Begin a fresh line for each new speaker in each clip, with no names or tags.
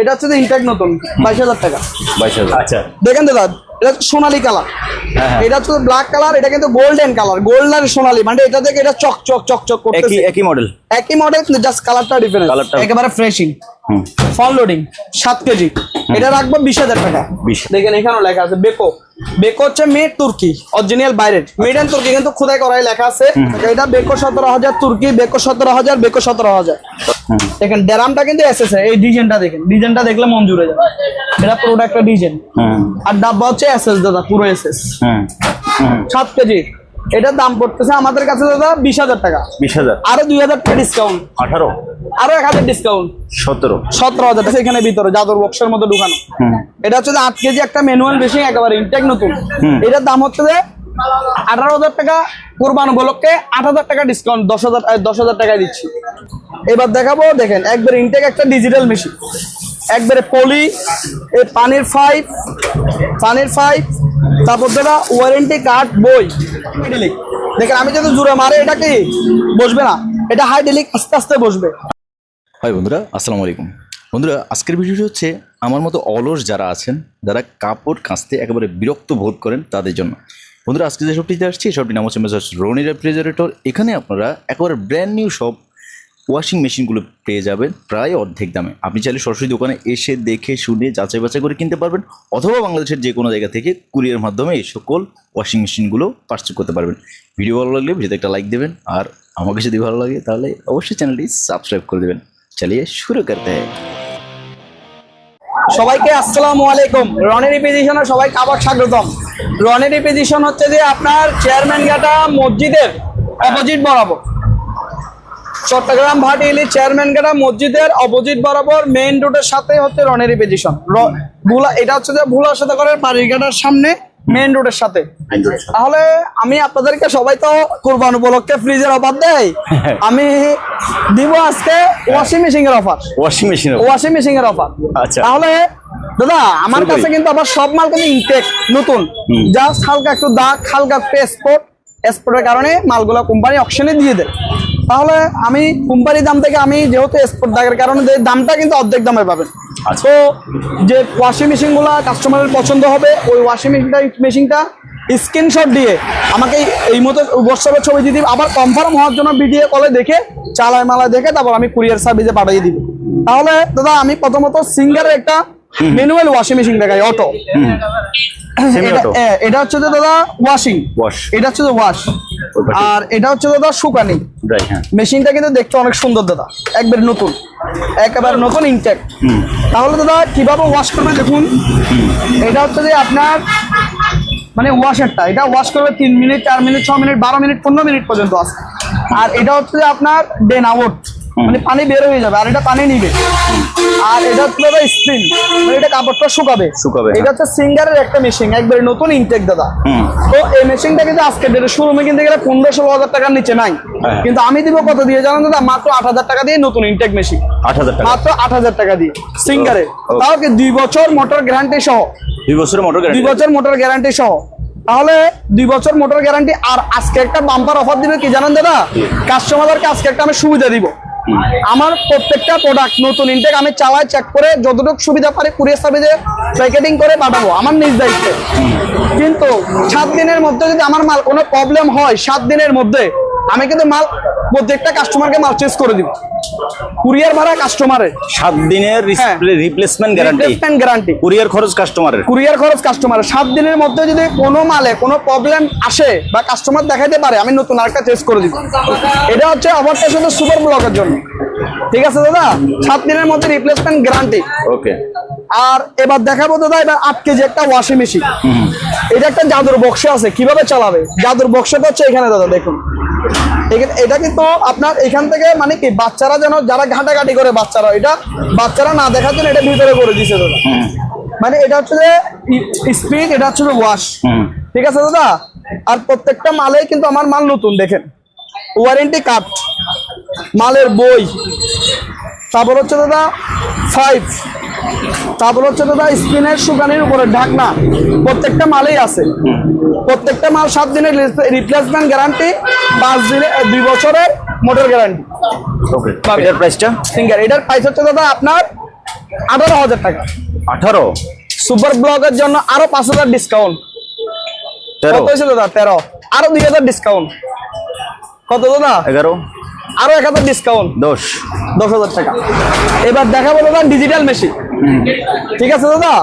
এটা হচ্ছে যে ইনটেক নতুন বাইশ হাজার টাকা।
বাইশ হাজার। আচ্ছা।
দেখেন দাদা এটা হচ্ছে সোনালী কালার।
হ্যাঁ, হ্যাঁ।
এটা হচ্ছে ব্ল্যাক কালার এটা কিন্তু গোল্ডেন কালার গোল্ড আর সোনালী মানে এটা থেকে এটা চক চক চক চক
একই
করতেছে।
একই মডেল
একই মডেল কিন্তু জাস্ট কালারটা ডিফারেন্ট
Colourটা-
একেবারে ফ্রেশিং
হুম।
ফল লোডিং সাত কেজি। এটা রাখব বিশ হাজার টাকা।
20
দেখেন এখানেও লেখা আছে বেকো বেকো হচ্ছে মেড তুর্কি অরিজিনাল বাইরের মেড এন্ড তুর্কি কিন্তু খোদাই করাই লেখা আছে। এটা বেকো সতেরো হাজার তুর্কি বেকো সতেরো হাজার বেকো সতেরো হাজার।
হুম।
দেখেন ড্যারামটা কিন্তু এসেছে এই ডিজাইনটা দেখেন। ডিজাইনটা দেখলে মন জুড়ে যাবে। এটা পুরোটা একটা ডিজাইন। আর ডাব্বা হচ্ছে এসএস দাদা পুরো এসএস
হুম হুম
সাত কেজি। এটার দাম পড়তেছে আমাদের কাছে দাদা বিশ হাজার টাকা।
বিশ হাজার।
আরও দুই হাজার টাকা ডিসকাউন্ট
আঠারো।
আরও এক হাজার ডিসকাউন্ট
সতেরো।
সতেরো হাজার টাকা এখানে ভিতরে জাদুর বক্সের মধ্যে ঢুকানো। এটা হচ্ছে যে আট কেজি একটা ম্যানুয়াল বেশি একেবারে ইনটেক নতুন। এটার দাম হচ্ছে যে আঠারো হাজার টাকা। কোরবান উপলক্ষে আট হাজার টাকা ডিসকাউন্ট দশ হাজার দশ হাজার টাকায় দিচ্ছি। এবার দেখাবো, দেখেন, একবারে ইনটেক একটা ডিজিটাল মেশিন একবারে পলি এই পানির পাইপ পানির পাইপ তারপর দাদা ওয়ারেন্টি কার্ড বই। হাইডেলিক দেখেন, আমি যদি জুড়ে মারে, এটা কি বসবে না? এটা হাইডেলিক আস্তে আস্তে বসবে।
হাই বন্ধুরা, আসসালামু আলাইকুম। বন্ধুরা, আজকের ভিডিওটি হচ্ছে, আমার মতো অলস যারা আছেন, যারা কাপড় কাঁচতে একেবারে বিরক্ত বোধ করেন তাদের জন্য। বন্ধুরা, আজকে যে শপটিতে আসছি শপটির নাম হচ্ছে মেসার্স রনি রেফ্রিজারেটর। এখানে আপনারা একেবারে ব্র্যান্ড নিউ সব ওয়াশিং মেশিনগুলো পেয়ে যাবেন প্রায় অর্ধেক দামে। আপনি চাইলে সরাসরি দোকানে এসে দেখে, শুনে, যাচাই বাছাই করে কিনতে পারবেন অথবা বাংলাদেশের যে কোনো জায়গা থেকে কুরিয়ার মাধ্যমে এই সকল ওয়াশিং মেশিনগুলো পারচেজ করতে পারবেন। ভিডিও ভালো লাগলে ভিডিওতে একটা লাইক দেবেন আর আমাকে যদি ভালো লাগে তাহলে অবশ্যই চ্যানেলটি সাবস্ক্রাইব করে দেবেন। চালিয়ে শুরু করতে। हैं
সবাইকে আসসালামু আলাইকুম। রনের রিপিজিশনে সবাইকে আবার স্বাগতম। রনের রিপিজিশন হচ্ছে যে আপনার চেয়ারম্যান ঘাটা মসজিদের অপোজিট বরাবর। চট্টগ্রাম ভাটিলি চেয়ারম্যান ঘাটা মসজিদের অপোজিট বরাবর মেইন রোডের সাথে হচ্ছে রনের রিপিজিশন এটা হচ্ছে যে ভুলা সাথে করে পাড়িঘাটার সামনে মেইন রোডের সাথে। তাহলে আমি আপনাদেরকে সবাই তো কোরবান উপলক্ষে ফ্রিজের অফার দেয় আমি দিব আজকে ওয়াশিং মেশিন এর offer
washing machine
washing machine এর অফার
আচ্ছা।
তাহলে দাদা আমার কাছে কিন্তু আবার সব মাল কিন্তু ইনটেক নতুন। জাস্ট হালকা একটু দাগ হালকা স্পট স্পটের কারণে মালগুলো কোম্পানি অপশনে দিয়ে দেয়। তাহলে আমি কোম্পানির দাম থেকে আমি যেহেতু স্পট দাগের কারণে দামটা কিন্তু অর্ধেক দামে পাবেন। তো যে ওয়াশিং মেশিনগুলো কাস্টমারের পছন্দ হবে, ওই ওয়াশিং মেশিনটা মেশিনটা স্ক্রিনশট দিয়ে আমাকে এই- মতো হোয়াটসঅ্যাপের ছবি দিয়ে দিবে। আবার কনফার্ম হওয়ার জন্য ভিডিও কলে দেখে চালায় মালায় দেখে তারপর আমি কুরিয়ার সার্ভিসে পাঠিয়ে দিব। তাহলে, দাদা, আমি প্রথমত সিঙ্গারের একটা ম্যানুয়াল ওয়াশিং মেশিন দেখাই অটো? এটা হচ্ছে যে দাদা ওয়াশিং. এটা হচ্ছে যে ওয়াশ আর এটা হচ্ছে দাদা শুকানি।
হ্যাঁ।
মেশিনটা কিন্তু দেখতে অনেক সুন্দর দাদা একবারে নতুন। একেবারে নতুন ইনটেক তাহলে দাদা কীভাবে ওয়াশ করবে দেখুন। এটা হচ্ছে যে আপনার মানে ওয়াশারটা এটা ওয়াশ করবে তিন মিনিট চার মিনিট ছ মিনিট বারো মিনিট পনেরো মিনিট পর্যন্ত আছে। আর এটা হচ্ছে যে আপনার ডেন আউট মানে পানি বের হয়ে যাবে আর এটা পানি নিবে। আর এটা হচ্ছে দাদা স্পিন মানে এটা কাপড়টা শুকাবে।
শুকাবে,
এটা হচ্ছে সিঙ্গারের একটা মেশিন একবারে নতুন ইনটেক দাদা। তো এই মেশিনটা কিন্তু আজকে ডেটে শোরুমে কিনতে গেলে পনেরো ষোলো হাজার টাকার নিচে নাই।
হ্যাঁ।
কিন্তু আমি দিব কত দিয়ে জানেন দাদা? মাত্র আট হাজার টাকা দিয়ে নতুন ইনটেক মেশিন
আট হাজার টাকা।
মাত্র আট হাজার টাকা দিয়ে সিঙ্গারে। তাও কি দুই বছর মোটর গ্যারান্টি সহ?
দুই বছরের মোটর
দুই বছর মোটর গ্যারান্টি সহ। তাহলে দুই বছর মোটর গ্যারান্টি আর আজকে একটা বাম্পার অফার দিবে কি জানেন দাদা? কাস্টমারকে আজকে একটা আমি সুবিধা দিব। আমার প্রত্যেকটা প্রোডাক্ট নতুন ইনটেক আমি চালাই চেক করে যতটুকু সুবিধা পারে কুরিয়ার সার্ভিসে প্যাকেটিং করে পাঠাবো, আমার নিজ দায়িত্বে। কিন্তু সাত দিনের মধ্যে যদি আমার মাল কোনো প্রবলেম হয়, সাত দিনের মধ্যে আমি কিন্তু মাল প্রত্যেকটা কাস্টমারকে মাল চেঞ্জ করে দিব। কুরিয়ার ভাড়া কাস্টমারের
সাত দিনের। Replacement guarantee
replacement guarantee
courier খরচ কাস্টমারের
কুরিয়ার খরচ কাস্টমার সাত দিনের মধ্যে যদি কোনো মালে কোনো প্রবলেম আসে বা কাস্টমার দেখাইতে পারে আমি নতুন আরেকটা চেঞ্জ করে দিব। এটা হচ্ছে অফারটা শুধু সুপার ব্লকের জন্য। ঠিক আছে দাদা? সাত দিনের মধ্যে রিপ্লেসমেন্ট গ্যারান্টি
ওকে
আর এবার দেখাবো দাদা এবার আট কেজি একটা ওয়াশিং মেশিন এটা একটা জাদুর বক্স আছে। কীভাবে চালাবে? জাদুর বক্সটা হচ্ছে এখানে দাদা দেখুন। এটা কিন্তু আপনার এখান থেকে মানে কি বাচ্চারা যেন যারা ঘাটাঘাটি করে বাচ্চারা এটা বাচ্চারা না দেখার জন্য এটা ভিতরে করে দিছে দাদা। মানে এটা হচ্ছে যে স্পিড এটা হচ্ছে ওয়াশ ঠিক আছে দাদা? আর প্রত্যেকটা মালে কিন্তু আমার মাল নতুন দেখেন। ওয়ারেন্টি কার্ড মালের বই। তারপর হচ্ছে দাদা ফাইভ তারপর হচ্ছে দাদা স্পিনের শুকানির উপরে ঢাকনা। প্রত্যেকটা মালেই আছে। প্রত্যেকটা মাল সাত দিনের রিপ্লেসমেন্ট গ্যারান্টি পাঁচ দিনে দুই বছরের মোটর গ্যারান্টি
ওকে। এটার প্রাইসটা
সিঙ্গার এটার প্রাইস হচ্ছে দাদা আপনার আঠারো হাজার টাকা।
আঠারো?
সুপার ব্লকের জন্য আরও পাঁচ হাজার ডিসকাউন্ট
তেরো?
কত হয়েছে দাদা? তেরো। আরও দুই হাজার ডিসকাউন্ট কত দাদা?
এগারো?
আরও এক হাজার ডিসকাউন্ট
দশ।
দশ হাজার টাকা। এবার দেখাবো দাদা ডিজিটাল মেশিন ঠিক আছে দাদা?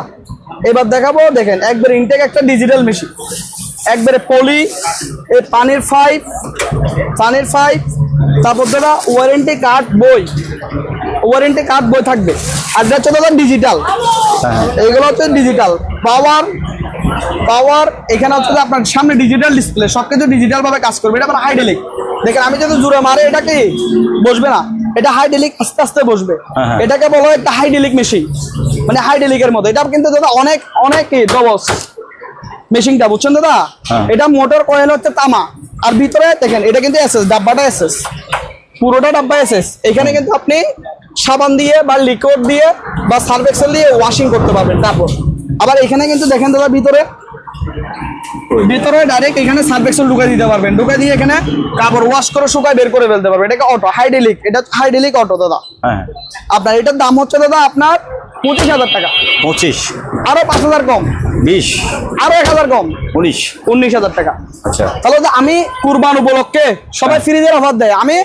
এবার দেখাবো দেখেন একবার ইনটেক একটা ডিজিটাল মেশিন একবারে পলি এই পানির পাইপ পানির পাইপ তারপর দাদা ওয়ারেন্টি কার্ড বই। ওয়ারেন্টি কার্ড বই থাকবে। আর এটা হচ্ছে দাদা ডিজিটাল এইগুলো হচ্ছে ডিজিটাল পাওয়ার পাওয়ার এখানে হচ্ছে যে আপনার সামনে ডিজিটাল ডিসপ্লে সবকিছু ডিজিটাল ভাবে কাজ করবে। এটা আবার হাইডেলিক দেখেন আমি যদি জুড়ে মারে এটা কি? বসবে না। এটা হাইডেলিক আস্তে আস্তে বসবে।
হ্যাঁ, হ্যাঁ।
এটাকে বলা হয় একটা হাইডেলিক মেশিন মানে হাইডেলিকের মতো। এটা কিন্তু দাদা অনেক অনেক ডবস মেশিনটা বুঝছেন দাদা?
হ্যাঁ।
এটা মোটর কয়েল হচ্ছে তামা। আর ভিতরে দেখেন এটা কিন্তু এসএস ডাব্বাটা এসএস পুরোটা ডাব্বা এসএস এখানে কিন্তু আপনি সাবান দিয়ে বা লিকুইড দিয়ে বা সার্ফ এক্সেল দিয়ে ওয়াশিং করতে পারবেন তারপর। আবার এখানে কিন্তু দেখেন দাদা ভিতরে ভিতরে ডাইরেক্ট এখানে সার্ফ এক্সেল ঢুকাই দিতে পারবেন। ঢুকাই দিয়ে এখানে কাপড় ওয়াশ করে শুকায় বের করে ফেলতে পারবেন। এটাকে অটো হাইডেলিক এটা হাইডেলিক অটো দাদা।
হ্যাঁ।
আপনার এটার দাম হচ্ছে দাদা আপনার পঁচিশ হাজার টাকা।
পঁচিশ।
আরও পাঁচ হাজার কম।
বিশ।
আরও এক হাজার কম।
উনিশ।
উনিশ হাজার টাকা।
আচ্ছা।
তাহলে আমি কুরবান উপলক্ষে সবাই ফ্রিজের অফার দেয়। আমি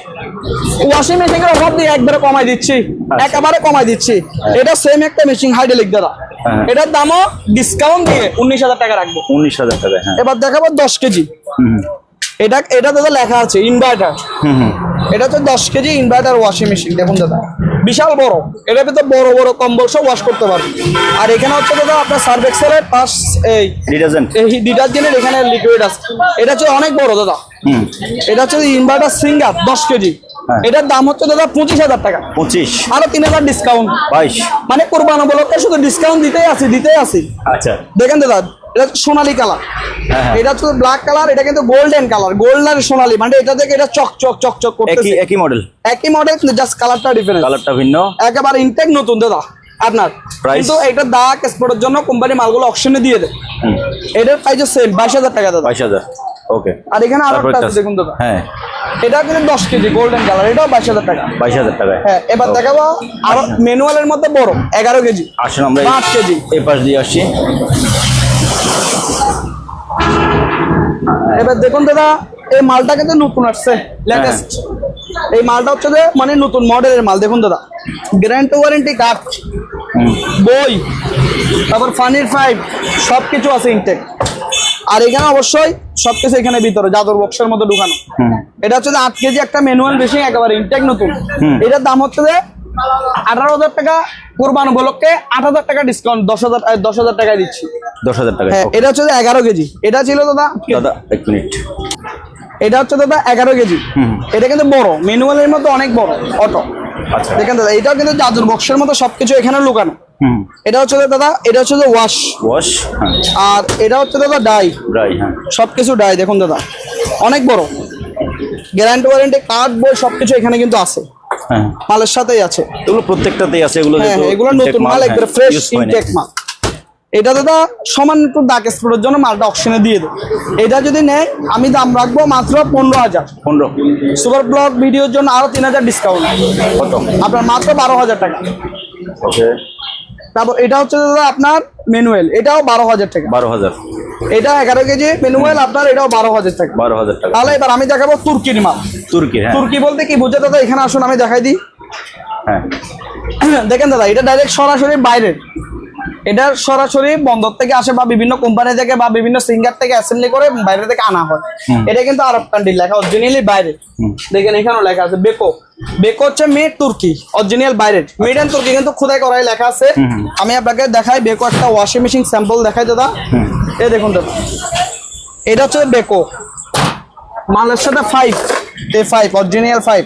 ওয়াশিং মেশিনের অফার দিয়ে একবারে কমাই দিচ্ছি। একেবারে কমাই দিচ্ছি। এটা সেম একটা মেশিন হাইডেলিক দাদা।
হ্যাঁ।
এটার দামও ডিসকাউন্ট দিয়ে উনিশ হাজার টাকা রাখব।
উনিশ হাজার টাকা হ্যাঁ।
এবার দেখাবো দশ কেজি। এটা এটা দাদা লেখা আছে ইনভার্টার এটা হচ্ছে দশ কেজি ইনভার্টার ওয়াশিং মেশিন দেখুন দাদা। বিশাল বড়। এটা ভিতরে বড় বড় কম্বল সব ওয়াশ করতে পারবে। আর এখানে হচ্ছে দাদা আপনার সার্ফ এক্সেলের পাঁচ এই
ডিটারজেন্ট
এই ডিটারজেন্টের এখানে লিকুইড আছে। এটা হচ্ছে অনেক বড় দাদা। এটা হচ্ছে ইনভার্টার সিঙ্গার দশ কেজি।
হ্যাঁ।
এটার দাম হচ্ছে দাদা পঁচিশ হাজার টাকা।
পঁচিশ।
আরও তিন হাজার ডিসকাউন্ট
বাইশ।
মানে কোরবান উপলক্ষে শুধু ডিসকাউন্ট দিতেই আছি দিতেই আছি
আচ্ছা।
দেখেন দাদা এটা সোনালী কালার
হ্যাঁ, হ্যাঁ।
এটা হচ্ছে ব্ল্যাক কালার এটা কিন্তু গোল্ডেন কালার গোল্ড আর সোনালী। মানে এটা থেকে এটা চক চক চক চক করতেছে।
একই মডেল
একই মডেল জাস্ট কালারটা ডিফারেন্স
কালারটা ভিন্ন।
একেবারে ইনটেক নতুন দাদা আপনার। কিন্তু এটা দাগ এক্সপোর্টের জন্য কোম্পানি মালগুলো অপশনে দিয়ে দেয়। এটার প্রাইস সেম বাইশ হাজার টাকা দাদা।
বাইশ হাজার। ওকে
আর এখানে
আরও
দেখুন দাদা।
হ্যাঁ।
এটা কিন্তু দশ কেজি গোল্ডেন কালার এটাও বাইশ হাজার টাকা।
বাইশ হাজার টাকায়।
হ্যাঁ এবার. দেখাবো আরও ম্যানুয়ালের মধ্যে বড় এগারো কেজি।
আসুন আমরা
পাঁচ কেজি।
এই পাশ দিয়ে আসছি
এবার দেখুন দাদা এই মালটা কিন্তু নতুন আসছে লেটেস্ট এই মালটা হচ্ছে যে মানে নতুন মডেলের মাল দেখুন দাদা। গ্যারান্টি ওয়ারেন্টি কার্ড বই তারপর ফানির পাইপ সব কিছু আছে ইনটেক আর এখানে অবশ্যই সব কিছু এখানে ভিতরে জাদুর বক্সের মধ্যে ঢুকানো। এটা হচ্ছে আট কেজি একটা ম্যানুয়াল মেশিন একেবারে ইনটেক নতুন। এটার দাম হচ্ছে যে আঠারো হাজার টাকা কোরবান উপলক্ষে আট হাজার টাকা ডিসকাউন্ট দশ হাজার দশ হাজার টাকায় দিচ্ছি।
দশ হাজার টাকা
হ্যাঁ এটা হচ্ছে যে এগারো কেজি। এটা ছিল দাদা
দাদা এক মিনিট।
এটা হচ্ছে দাদা এগারো কেজি।
হুম।
এটা কিন্তু বড় ম্যানুয়ালের মতো অনেক বড় অটো।
আচ্ছা।
দেখেন দাদা এটাও কিন্তু জাদুর বক্সের মতো সবকিছু এখানে লুকানো।
হুম।
এটা হচ্ছে দাদা এটা হচ্ছে যে ওয়াশ
ওয়াশ হ্যাঁ।
আর এটা হচ্ছে দাদা ডাই
ডাই হ্যাঁ।
সবকিছু ডাই দেখুন দাদা। অনেক বড়। গ্যারান্টি ওয়ারেন্টি কার্ড বই সবকিছু এখানে কিন্তু আছে।
হ্যাঁ।
মালের সাথেই আছে।
এগুলো প্রত্যেকটাতেই আছে এগুলো
হ্যাঁ হ্যাঁ, এগুলো নতুন মাল
হ্যাঁ,
একবারে ফ্রেশ ইনটেক মাল। এটা দাদা সমান একটু ডাক স্পোর্টের জন্য মালটা অপশনে দিয়ে দেবো। এটা যদি নেয় আমি দাম রাখব মাত্র পনেরো হাজার।
পনেরো।
সুপার ব্লগ ভিডিওর জন্য আরও তিন হাজার ডিসকাউন্ট আপনার মাত্র বারো হাজার টাকা।
ওকে
তারপর এটা হচ্ছে দাদা আপনার ম্যানুয়াল এটাও বারো হাজার টাকা।
বারো হাজার।
এটা এগারো কেজি ম্যানুয়াল আপনার এটাও বারো হাজার টাকা।
বারো হাজার টাকা।
তাহলে এবার আমি দেখাবো তুর্কির মাল।
তুর্কি হ্যাঁ।
তুর্কি বলতে কি বুঝে দাদা? এখানে আসুন আমি দেখাই দিই।
হ্যাঁ।
দেখেন দাদা এটা ডাইরেক্ট সরাসরি বাইরের। এটা সরাসরি বন্দর থেকে আসে বা বিভিন্ন কোম্পানি থেকে বা বিভিন্ন সিঙ্গার থেকে অ্যাসেম্বলি করে বাইরে থেকে আনা হয়। এটা কিন্তু আরব কান্ট্রি লেখা অরিজিনালি বাইরে। দেখেন এখানেও লেখা আছে বেকো। বেকো হচ্ছে মেড তুর্কি অরিজিনাল বাইরের মেড এন্ড তুর্কি কিন্তু খোদাই করাই লেখা আছে। আমি আপনাকে দেখাই বেকো একটা ওয়াশিং মেশিন স্যাম্পল দেখাই দাদা। এই দেখুন দাদা। এটা হচ্ছে বেকো। মালের সাথে five A five original five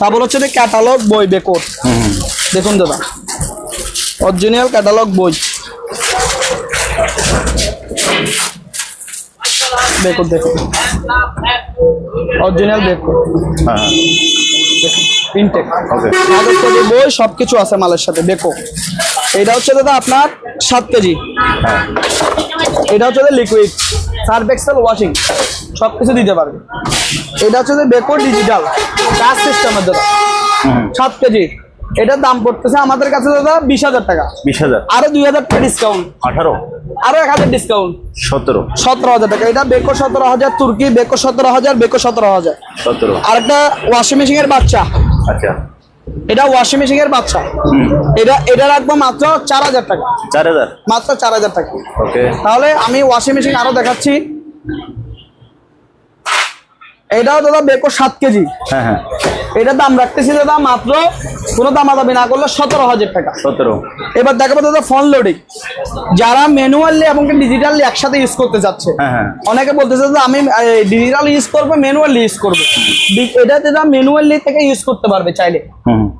তারপর হচ্ছে ক্যাটালগ বই বেকোর। দেখুন দাদা। অরিজিনাল ক্যাটালগ বই। দেখুন দেখুন। অরিজিনাল দেখুন।
হ্যাঁ
ইনটেক
ওকে।
কাগজ কলম, বই সবকিছু আছে মালের সাথে দেখো এটা হচ্ছে দাদা আপনার সাত কেজি।
হ্যাঁ।
এটা হচ্ছে লিকুইড সার্ফ এক্সেল ওয়াশিং সব কিছু দিতে পারবে। এটা হচ্ছে বেকো ডিজিটাল টাচ সিস্টেমের দাদা। সাত কেজি। এটার দাম পড়তেছে আমাদের কাছে দাদা বিশ হাজার টাকা।
বিশ হাজার।
আরও দুই হাজার টাকা ডিসকাউন্ট
আঠারো।
আরও এক হাজার ডিসকাউন্ট
সতেরো।
সতেরো হাজার টাকা। এটা বেকো সতেরো হাজার তুর্কি বেকো সতেরো হাজার বেকো সতেরো হাজার।
সতেরো।
আর একটা ওয়াশিং মেশিন এর বাচ্চা।
আচ্ছা।
এটা ওয়াশিং মেশিন এর বাচ্চা এটা এটা রাখব মাত্র চার হাজার টাকা।
চার হাজার।
মাত্র চার হাজার টাকা।
ওকে।
তাহলে আমি ওয়াশিং মেশিন আরও দেখাচ্ছি। এটাও দাদা বেকো সাত কেজি।
হ্যাঁ হ্যাঁ।
এটার দাম রাখতেছি দাদা মাত্র কোনো না করলে সতেরো হাজার টাকা।
সতেরো।
এবার দেখাবো দাদা ফোন লোডিং। যারা ম্যানুয়ালি এবং ডিজিটালি একসাথে ইউজ করতে
হ্যাঁ হ্যাঁ।
অনেকে বলতেছে যে আমি ডিজিটাল ইউজ করব ম্যানুয়ালি ইউজ করব। এটা যেটা ম্যানুয়ালি থেকে ইউজ করতে পারবে চাইলে।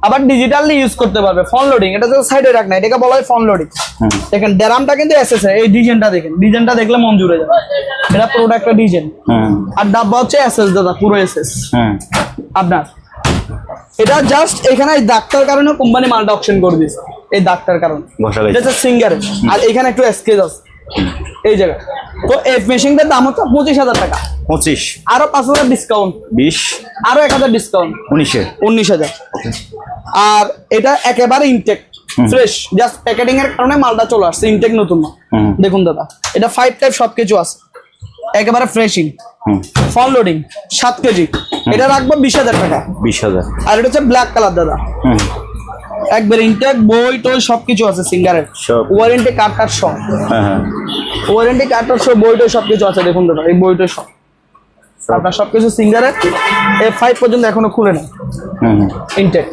আবার ডিজিটালি ইউজ করতে পারবে। ফোন লোডিং এটা তো সাইডে রাখ না এটাকে বলা হয় ফোন লোডিং। দেখেন ড্যারামটা কিন্তু এসেছে এই ডিজাইনটা দেখেন ডিজাইনটা দেখলে মন জুড়ে যাবে। এটা পুরোটা একটা ডিজাইন। আর ডাব্বা হচ্ছে এসএস দাদা পুরো এসএস
হুম
আপনার। এটা জাস্ট এখানে দাগটার কারণে কোম্পানি মালটা অপশন করে দিয়েছে। এই দাগটার কারণে। এটা সিঙ্গার আর এখানে একটু স্কেচ আছে। এই জায়গা তো এই মেশিনটার দাম হচ্ছে পঁচিশ হাজার টাকা।
পঁচিশ।
আরও পাঁচ হাজার ডিসকাউন্ট
বিশ।
আরও এক হাজার ডিসকাউন্ট
উনিশে।
উনিশ হাজার। আর এটা একেবারে ইনটেক ফ্রেশ জাস্ট প্যাকেটিং এর কারণে মালটা চলে আসছে। ইনটেক নতুন। মাল দেখুন দাদা। এটা ফাইভ টাইপ সবকিছু আছে। একেবারে ফ্রেশিং
হুম।
ফল লোডিং সাত কেজি। এটা রাখব বিশ হাজার টাকা।
বিশ হাজার।
আর এটা হচ্ছে ব্ল্যাক কালার দাদা।
হুম।
একবার ইনটেক বই টই সবকিছু আছে সিঙ্গারের। ওয়ারেন্টি কার্ড কার্ড সব।
হ্যাঁ হ্যাঁ।
ওয়ারেন্টি কার্ড কার্ড সব বই টই সবকিছু আছে দেখুন দাদা এই বই টই সব। আপনার সবকিছু সিঙ্গারের এ ফাইভ পর্যন্ত এখনও খুলে
হুম
ইনটেক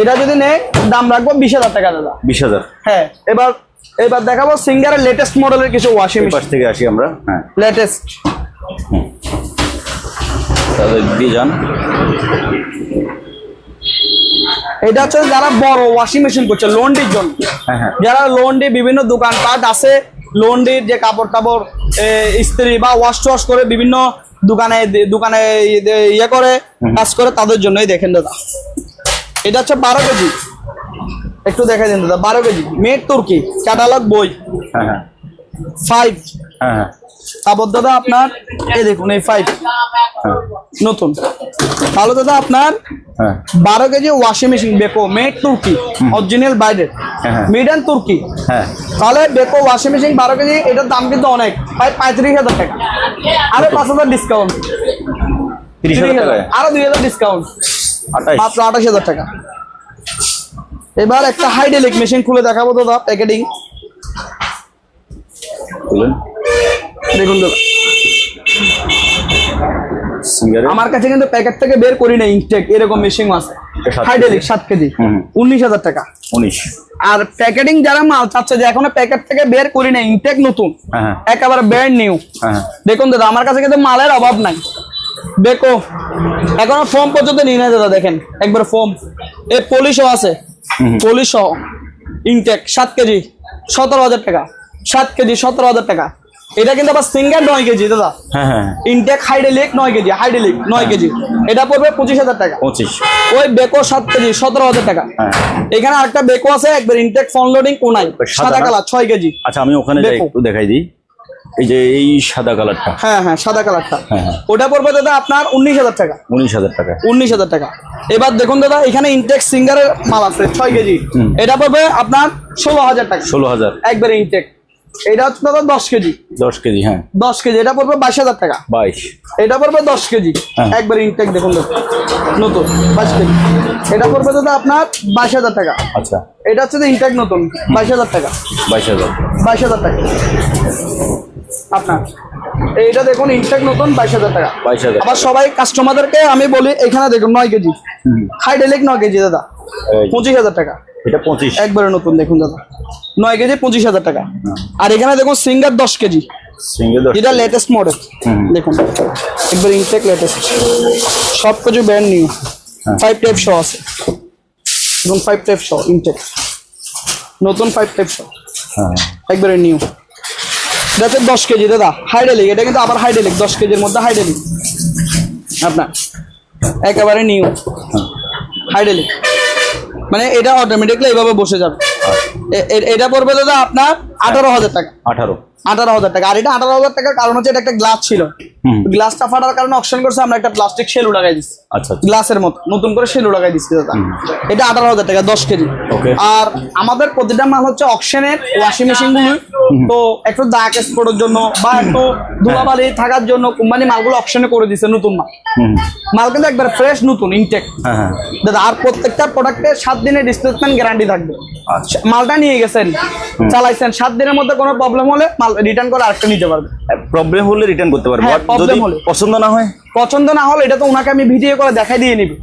এটা যদি নেয় দাম রাখব বিশ হাজার টাকা দাদা।
বিশ হাজার।
হ্যাঁ এবার এবার দেখাবো সিঙ্গারের লেটেস্ট মডেলের কিছু ওয়াশিং মেশিন
থেকে আসি আমরা। হ্যাঁ।
লেটেস্ট
তাহলে যান।
এটা হচ্ছে যারা বড় ওয়াশিং মেশিন করছে লোনডির জন্য।
হ্যাঁ হ্যাঁ।
যারা লোনডি বিভিন্ন দোকানপাট আছে লোনডির যে কাপড় টাপড় ইস্ত্রি বা ওয়াশ টোয়াশ করে বিভিন্ন দোকানে দোকানে ইয়ে করে কাজ করে তাদের জন্যই দেখেন দাদা। এটা হচ্ছে বারো কেজি। একটু দেখে দিন দাদা বারো কেজি। মেড তুর্কি ক্যাটালগ বই।
হ্যাঁ হ্যাঁ।
ফাইভ
হ্যাঁ হ্যাঁ।
তারপর দাদা আপনার এই দেখুন এই ফাইভ
হ্যাঁ।
নতুন। তাহলে দাদা আপনার
হ্যাঁ।
বারো KG washing machine Beko made তুর্কি অরিজিনাল বাইরের।
হ্যাঁ, হ্যাঁ।
মিড অ্যান্ড তুর্কি।
হ্যাঁ।
তাহলে বেকো ওয়াশিং মেশিন বারো কেজি এটার দাম কিন্তু অনেক প্রায় পঁয়ত্রিশ হাজার টাকা। আরও পাঁচ হাজার ডিসকাউন্ট আরও দুই হাজার ডিসকাউন্ট মাত্র আঠাশ হাজার টাকা। এবার একটা হাইডেলিক মেশিন খুলে দেখাবো দাদা প্যাকেটিং দেখুন দাদা। আমার কাছে কিন্তু প্যাকেট থেকে বের করি না ইনটেক এরকম মেশিন আছে।
এটা সাত
কেজি। উনিশ হাজার টাকা।
উনিশ।
আর প্যাকেটিং যারা মাল চাচ্ছে যে এখনও প্যাকেট থেকে বের করি না ইনটেক নতুন
হ্যাঁ হ্যাঁ।
একেবারে ব্র্যান্ড নিউ
হ্যাঁ হ্যাঁ।
দেখুন দাদা আমার কাছে কিন্তু মালের অভাব নাই। দেখো এখনও ফোম পর্যন্ত নিয়ে নেয় দাদা দেখেন। একবার ফর্ম এ পলিশও আছে। পলিশও ইনটেক সাত কেজি সতেরো হাজার টাকা। সাত কেজি সতেরো হাজার টাকা। এটা কিন্তু আবার সিঙ্গার নয় কেজি দাদা।
হ্যাঁ হ্যাঁ।
ইনটেক হাইডেলিক নয় কেজি হাইডেলিক নয় কেজি। এটা পড়বে পঁচিশ হাজার টাকা।
পঁচিশ।
ওই বেকো সাত কেজি সতেরো হাজার টাকা।
হ্যাঁ।
এখানে আরেকটা বেকো আছে একবার ইনটেক ফোন লোডিং কোনাই
সাদা?
কালার ছয় কেজি।
আচ্ছা আমি ওখানে একটু দেখাই দিই। এই যে এই সাদা কালারটা।
হ্যাঁ হ্যাঁ সাদা কালারটা।
হ্যাঁ, হ্যাঁ।
ওটা পড়বে দাদা আপনার উনিশ হাজার টাকা।
উনিশ হাজার টাকা।
উনিশ হাজার টাকা। এবার দেখুন দাদা এখানে ইনটেক সিঙ্গারের মাল আছে ছয় কেজি। এটা পড়বে আপনার ষোলো হাজার টাকা।
ষোলো হাজার।
একবার ইনটেক এটা হচ্ছে দাদা দশ কেজি।
দশ কেজি হ্যাঁ।
দশ কেজি এটা পড়বে বাইশ হাজার টাকা।
বাইশ।
এটা পড়বে দশ কেজি।
হ্যাঁ।
একবার ইনটেক দেখুন নতুন বাইশ কেজি। এটা পড়বে দাদা আপনার বাইশ হাজার টাকা।
আচ্ছা।
এটা হচ্ছে ইনটেক নতুন বাইশ হাজার টাকা।
বাইশ হাজার।
বাইশ হাজার টাকা। আপনার। এইটা দেখুন ইনটেক নতুন বাইশ হাজার টাকা।
বাইশ হাজার।
আবার সবাই কাস্টমারদেরকে আমি বলি এখানে দেখুন নয় কেজি।
হুম।
হাইডেলিক নয় কেজি দাদা। পঁচিশ হাজার টাকা।
এটা পঁচিশ।
একবারে নতুন দেখুন দাদা। নয় কেজি পঁচিশ হাজার টাকা। আর এখানে দেখুন সিঙ্গার দশ কেজি। এটা লেটেস্ট মডেল দেখুন। একবার ইনটেক লেটেস্ট সব কিছু brand new. Five type show আছে। এবং ফাইভ টাইপ শো ইনটেক নতুন ফাইভ টাইপ শো একবারে নিউ এটা দশ কেজি, দাদা। হাইডেলিক এটা কিন্তু আবার হাইডেলিক দশ কেজির মধ্যে হাইডেলিক আপনার, একেবারে নিউ হাইডেলিক মানে এটা অটোমেটিকলি এইভাবে বসে যাবে। এটা পড়বে, দাদা, আপনার আঠারো হাজার টাকা।
আঠারো।
আঠারো হাজার টাকা। আর এটা আঠারো হাজার টাকার কারণ হচ্ছে এটা একটা গ্লাস ছিল। গ্লাসটা ফাটার কারণে অপশন করছে আমরা একটা প্লাস্টিক শেলু লাগাই দিচ্ছি
আচ্ছা আচ্ছা।
গ্লাসের মতো। নতুন করে শেলু লাগাই দিচ্ছি দাদা। এটা আঠারো হাজার টাকা দশ কেজি। আর আমাদের প্রতিটা মাল হচ্ছে অকশনের ওয়াশিং মেশিনগুলো তো একটু দাগ স্পোর্টের জন্য বা একটু ধুলাবালি থাকার জন্য কোম্পানি মালগুলো অকশনে করে দিচ্ছে নতুন মাল। মাল কিন্তু একবার ফ্রেশ নতুন ইনটেক
হ্যাঁ হ্যাঁ।
দাদা আর প্রত্যেকটা প্রোডাক্টে সাত দিনের রিপ্লেসমেন্ট গ্যারান্টি থাকবে।
আচ্ছা।
মালটা নিয়ে গেছেন চালাইছেন সাত দিনের মধ্যে কোনো প্রবলেম হলে মাল রিটার্ন করে আরেকটা নিতে পারবে
প্রবলেম হলে রিটার্ন করতে পারব
হ্যাঁ,
যদি। পছন্দ না হয়
পছন্দ না হলে এটা তো ওনাকে আমি ভিডিও করে দেখাই দিয়ে নিবি।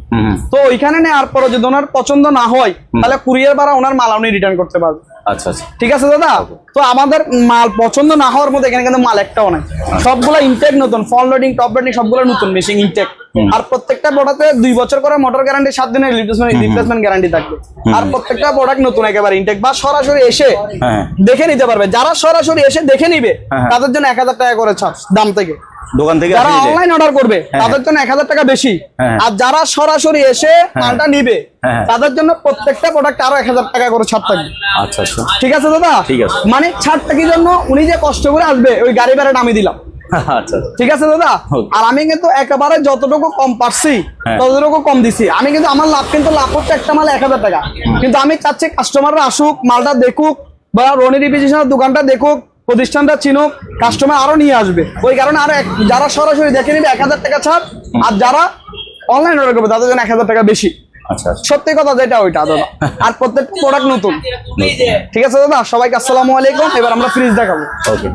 তো ওইখানে নেওয়ার পরে যদি ওনার পছন্দ না হয় তাহলে কুরিয়ার দ্বারা ওনার মাল উনি রিটার্ন করতে পারবে।
আচ্ছা আচ্ছা।
ঠিক আছে দাদা? তো আমাদের মাল পছন্দ না হওয়ার মধ্যে এখানে কিন্তু মাল একটাও নাই। সবগুলো ইনটেক নতুন ফল লোডিং টপ লোডিং সবগুলো নতুন মেশিন ইনটেক আর প্রত্যেকটা প্রোডাক্টে দুই বছর করে মোটর গ্যারান্টি সাত দিনের রিপ্লেসমেন্ট রিপ্লেসমেন্ট গ্যারান্টি থাকবে। আর প্রত্যেকটা প্রোডাক্ট নতুন একেবারে ইনটেক বা সরাসরি এসে
হ্যাঁ।
দেখে নিতে পারবে। যারা সরাসরি এসে দেখে নিবে
হ্যাঁ, হ্যাঁ।
তাদের জন্য এক হাজার টাকা করে ছাড় দাম থেকে।
দোকান থেকে
যারা অনলাইন অর্ডার করবে তাদের জন্য এক হাজার টাকা বেশি।
হ্যাঁ।
আর যারা সরাসরি এসে মালটা নিবে
হ্যাঁ।
তাদের জন্য প্রত্যেকটা প্রোডাক্ট আরও এক হাজার টাকা করে ছাড় থাকবে।
আচ্ছা আচ্ছা।
ঠিক আছে দাদা?
ঠিক আছে।
মানে ছাড়টা কি জন্য? উনি যে কষ্ট করে আসবে ওই গাড়ি আমি দিলাম।
আচ্ছা
ঠিক আছে দাদা? আর আমি কিন্তু একেবারে যতটুকু কম পারছি
হ্যাঁ।
ততটুকু কম দিছি। আমি কিন্তু আমার লাভ কিন্তু লাভ হচ্ছে একটা মাল এক হাজার টাকা। কিন্তু আমি চাচ্ছি কাস্টমাররা আসুক মালটা দেখুক বা রনি রিপিজিশনের দোকানটা দেখুক প্রতিষ্ঠানটা চিনুক কাস্টমার আরও নিয়ে আসবে। ওই কারণে আরও যারা সরাসরি দেখে নিবে এক হাজার টাকা ছাড় আর যারা অনলাইন অর্ডার করবে তাদের জন্য এক হাজার টাকা বেশি।
আচ্ছা আচ্ছা।
সত্যি কথা যেটা ওইটা দাদা। আর প্রত্যেকটা প্রোডাক্ট নতুন। ঠিক আছে দাদা? সবাইকে আসসালামু আলাইকুম। এবার আমরা ফ্রিজ দেখাবো।
ওকে